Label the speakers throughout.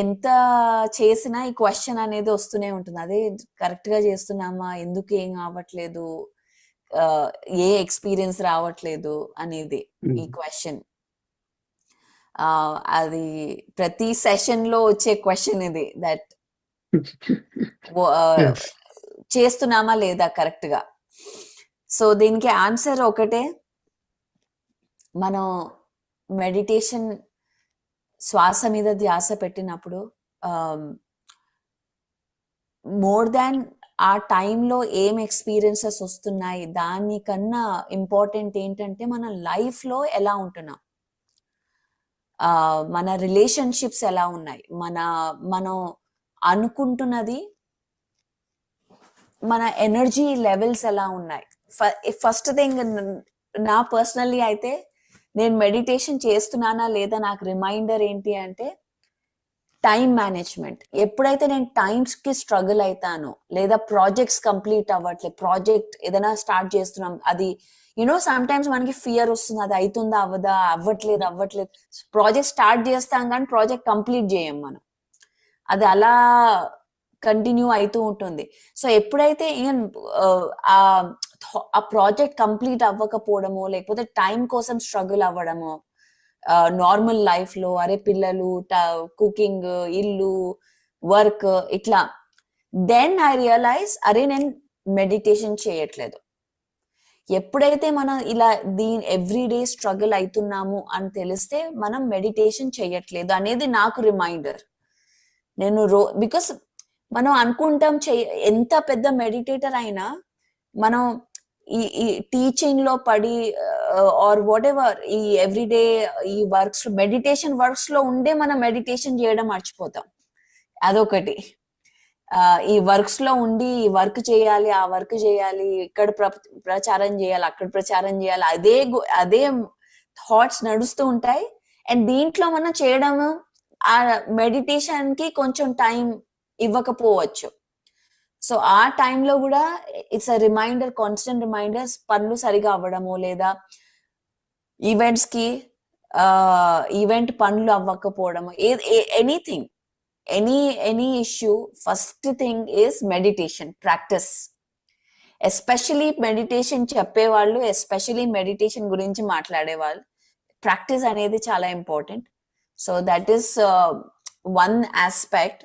Speaker 1: ఎంత చేసినా ఈ క్వశ్చన్ అనేది వస్తూనే ఉంటుంది. అదే కరెక్ట్గా చేస్తున్నామా? ఎందుకు ఏం కావట్లేదు ఏ ఎక్స్పీరియన్స్ రావట్లేదు అనేది ఈ క్వశ్చన్ అది ప్రతి సెషన్లో వచ్చే క్వశ్చన్ ఇది దట్. చేస్తున్నామా లేదా కరెక్ట్గా? సో దీనికి ఆన్సర్ ఒకటే. మనం మెడిటేషన్ శ్వాస మీద ధ్యాస పెట్టినప్పుడు మోర్ దాన్ ఆ టైంలో ఏం ఎక్స్పీరియన్సెస్ వస్తున్నాయి దానికన్నా ఇంపార్టెంట్ ఏంటంటే మన లైఫ్లో ఎలా ఉంటున్నాం. మన రిలేషన్షిప్స్ ఎలా ఉన్నాయి. మన మనం అనుకుంటున్నది మన ఎనర్జీ లెవెల్స్ ఎలా ఉన్నాయి. ఫస్ట్ థింగ్ నా పర్సనల్లీ అయితే నేను మెడిటేషన్ చేస్తున్నానా లేదా నాకు రిమైండర్ ఏంటి అంటే టైం మేనేజ్మెంట్ ఎప్పుడైతే నేను టైమ్స్కి స్ట్రగుల్ అవుతానో లేదా ప్రాజెక్ట్స్ కంప్లీట్ అవ్వట్లేదు ప్రాజెక్ట్ ఏదైనా స్టార్ట్ చేస్తున్నాం అది యూనో సమ్ టైమ్స్ మనకి ఫియర్ వస్తుంది అది అవుతుందా అవ్వదా అవ్వట్లేదు అవ్వట్లేదు. ప్రాజెక్ట్ స్టార్ట్ చేస్తాం కానీ ప్రాజెక్ట్ కంప్లీట్ చేయం మనం. అది అలా కంటిన్యూ అవుతూ ఉంటుంది. సో ఎప్పుడైతే ఈవెన్ ఆ ప్రాజెక్ట్ కంప్లీట్ అవ్వకపోవడమో లేకపోతే టైం కోసం స్ట్రగుల్ అవ్వడమో నార్మల్ లైఫ్లో అరే పిల్లలు కుకింగ్ ఇల్లు వర్క్ ఇట్లా. దెన్ ఐ రియలైజ్ అరే నేను మెడిటేషన్ చేయట్లేదు. ఎప్పుడైతే మనం ఇలా దీని ఎవ్రీడే స్ట్రగుల్ అవుతున్నాము అని తెలిస్తే మనం మెడిటేషన్ చేయట్లేదు అనేది నాకు రిమైండర్. నేను రో బికాస్ మనం అనుకుంటాం చెయ్య ఎంత పెద్ద మెడిటేటర్ అయినా మనం ఈ ఈ టీచింగ్లో పడి ఆర్ వాట్ ఎవర్ ఈ ఎవ్రీడే ఈ వర్క్స్ మెడిటేషన్ వర్క్స్లో ఉండే మనం మెడిటేషన్ చేయడం మర్చిపోతాం. అదొకటి. ఆ, ఈ వర్క్స్లో ఉండి ఈ వర్క్ చేయాలి ఆ వర్క్ చేయాలి ఇక్కడ ప్ర- ప్రచారం చేయాలి అక్కడ ప్రచారం చేయాలి అదే అదే థాట్స్ నడుస్తూ ఉంటాయి. అండ్ దీంట్లో మనం చేయడం ఆ మెడిటేషన్కి కొంచెం టైం ఇవ్వకపోవచ్చు. సో ఆ టైంలో కూడా it's a reminder constant reminders పనులు సరిగా అవ్వడము లేదా ఈవెంట్స్కి ఈవెంట్ పనులు అవ్వకపోవడము anything any any issue first thing is meditation practice especially meditation చెప్పేవాళ్ళు ఎస్పెషలీ మెడిటేషన్ గురించి మాట్లాడేవాళ్ళు ప్రాక్టీస్ అనేది చాలా important so that is one aspect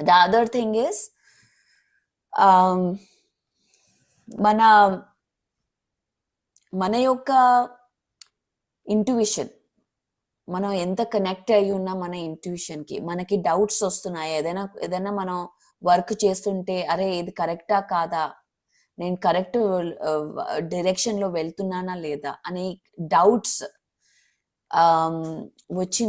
Speaker 1: the other thing is మన మన యొక్క ఇంట్యూషన్ మనం ఎంత కనెక్ట్ అయి ఉన్నా మన ఇంట్యూషన్కి మనకి డౌట్స్ వస్తున్నాయి. ఏదైనా ఏదైనా మనం వర్క్ చేస్తుంటే అరే ఇది కరెక్టా కాదా? నేను కరెక్ట్ డైరెక్షన్లో వెళ్తున్నానా లేదా? అనే డౌట్స్ వచ్చి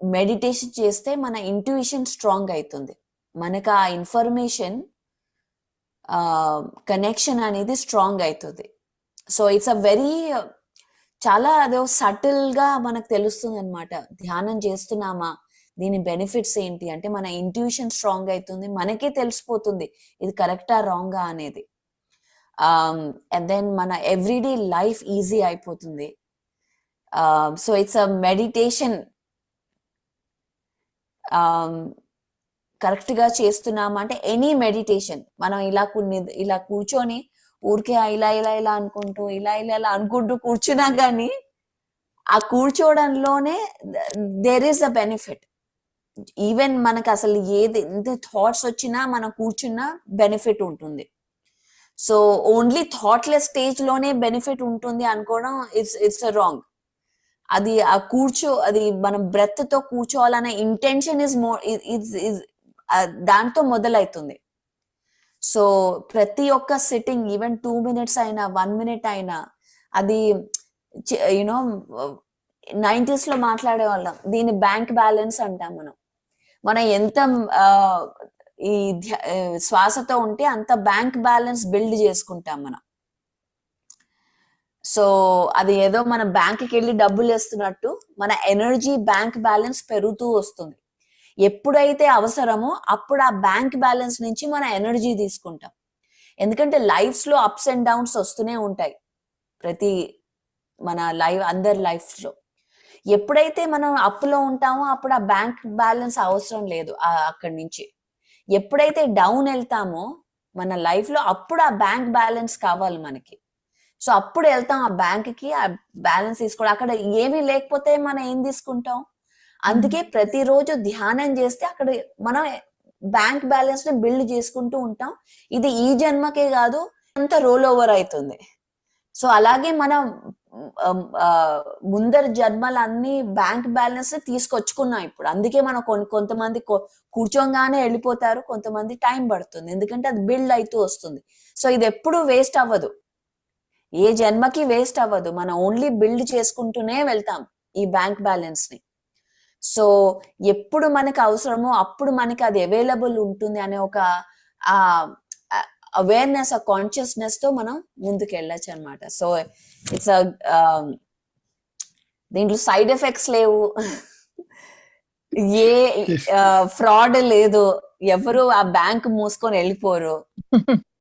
Speaker 1: మెడిటేషన్ చేస్తే మన ఇంట్యూషన్ స్ట్రాంగ్ అవుతుంది. మనకు ఆ ఇన్ఫర్మేషన్ కనెక్షన్ అనేది స్ట్రాంగ్ అవుతుంది సో ఇట్స్ అ వెరీ చాలా అదో సటిల్గా మనకు తెలుస్తుంది అనమాట ధ్యానం చేస్తున్నామా? దీని బెనిఫిట్స్ ఏంటి? అంటే మన ఇంట్యూషన్ స్ట్రాంగ్ అవుతుంది మనకే తెలిసిపోతుంది. ఇది కరెక్టా రాంగా అనేది. Um, అండ్ దెన్ మన ఎవ్రీడే లైఫ్ ఈజీ అయిపోతుంది. సో ఇట్స్ అ మెడిటేషన్ కరెక్ట్గా చేస్తున్నామా అంటే ఎనీ మెడిటేషన్. మనం ఇలా కొన్ని ఇలా కూర్చొని ఊరికే ఇలా ఇలా ఇలా అనుకుంటూ ఇలా ఇలా ఇలా అనుకుంటూ కూర్చున్నా కానీ ఆ కూర్చోవడంలోనే there is a benefit even మనకు అసలు ఏది ఎంత థాట్స్ వచ్చినా మనం కూర్చున్నా బెనిఫిట్ ఉంటుంది. సో ఓన్లీ థాట్లెస్ స్టేజ్లోనే బెనిఫిట్ ఉంటుంది అనుకోవడం ఇట్స్ ఇట్స్ రాంగ్ అది ఆ కూర్చో అది మనం బ్రెత్తో కూర్చోవాలనే ఇంటెన్షన్ ఇస్ మోర్ దాంతో మొదలవుతుంది సో ప్రతి ఒక్క సిట్టింగ్ ఈవెన్ టూ మినిట్స్ అయినా వన్ మినిట్ అయినా అది యునో నైంటీస్లో మాట్లాడే వాళ్ళం. దీని బ్యాంక్ బ్యాలెన్స్ అంటాం మనం. మనం ఎంత ఈ శ్వాసతో ఉంటే అంత బ్యాంక్ బ్యాలెన్స్ బిల్డ్ చేసుకుంటాం మనం. సో అది ఏదో మన బ్యాంక్కి వెళ్ళి డబ్బులు వేస్తున్నట్టు మన ఎనర్జీ బ్యాంక్ బ్యాలెన్స్ పెరుగుతూ వస్తుంది. ఎప్పుడైతే అవసరమో అప్పుడు ఆ బ్యాంక్ బ్యాలెన్స్ నుంచి మన ఎనర్జీ తీసుకుంటాం. ఎందుకంటే లైఫ్స్లో అప్స్ అండ్ డౌన్స్ వస్తూనే ఉంటాయి ప్రతి మన లైఫ్ అందరి లైఫ్లో ఎప్పుడైతే మనం అప్పులో ఉంటామో అప్పుడు ఆ బ్యాంక్ బ్యాలెన్స్ అవసరం లేదు అక్కడి నుంచి. ఎప్పుడైతే డౌన్ వెళ్తామో మన లైఫ్లో అప్పుడు ఆ బ్యాంక్ బ్యాలెన్స్ కావాలి మనకి. సో అప్పుడు వెళ్తాం ఆ బ్యాంక్కి ఆ బ్యాలెన్స్ తీసుకోవడం. అక్కడ ఏమీ లేకపోతే మనం ఏం తీసుకుంటాం? అందుకే ప్రతిరోజు ధ్యానం చేస్తే అక్కడ మనం బ్యాంక్ బ్యాలెన్స్ని బిల్డ్ చేసుకుంటూ ఉంటాం. ఇది ఈ జన్మకే కాదు అంత రోల్ ఓవర్ అవుతుంది సో అలాగే మనం ముందర జన్మలన్నీ బ్యాంక్ బ్యాలెన్స్ తీసుకొచ్చుకున్నాం ఇప్పుడు. అందుకే మనం కొన్ని కొంతమంది కూర్చోగానే వెళ్ళిపోతారు కొంతమంది టైం పడుతుంది. ఎందుకంటే అది బిల్డ్ అవుతూ వస్తుంది. సో ఇది ఎప్పుడు వేస్ట్ అవ్వదు. ఏ జన్మకి వేస్ట్ అవ్వదు. మనం ఓన్లీ బిల్డ్ చేసుకుంటూనే వెళ్తాం ఈ బ్యాంక్ బ్యాలెన్స్ని సో ఎప్పుడు మనకి అవసరమో అప్పుడు మనకి అది అవైలబుల్ ఉంటుంది అనే ఒక ఆ అవేర్నెస్ ఆ కాన్షియస్నెస్తో మనం ముందుకు వెళ్ళొచ్చు అనమాట సో ఇట్స్ దీంట్లో సైడ్ ఎఫెక్ట్స్ లేవు. ఏ ఫ్రాడ్ లేదు. ఎవరు ఆ బ్యాంక్ మూసుకొని వెళ్ళిపోరు.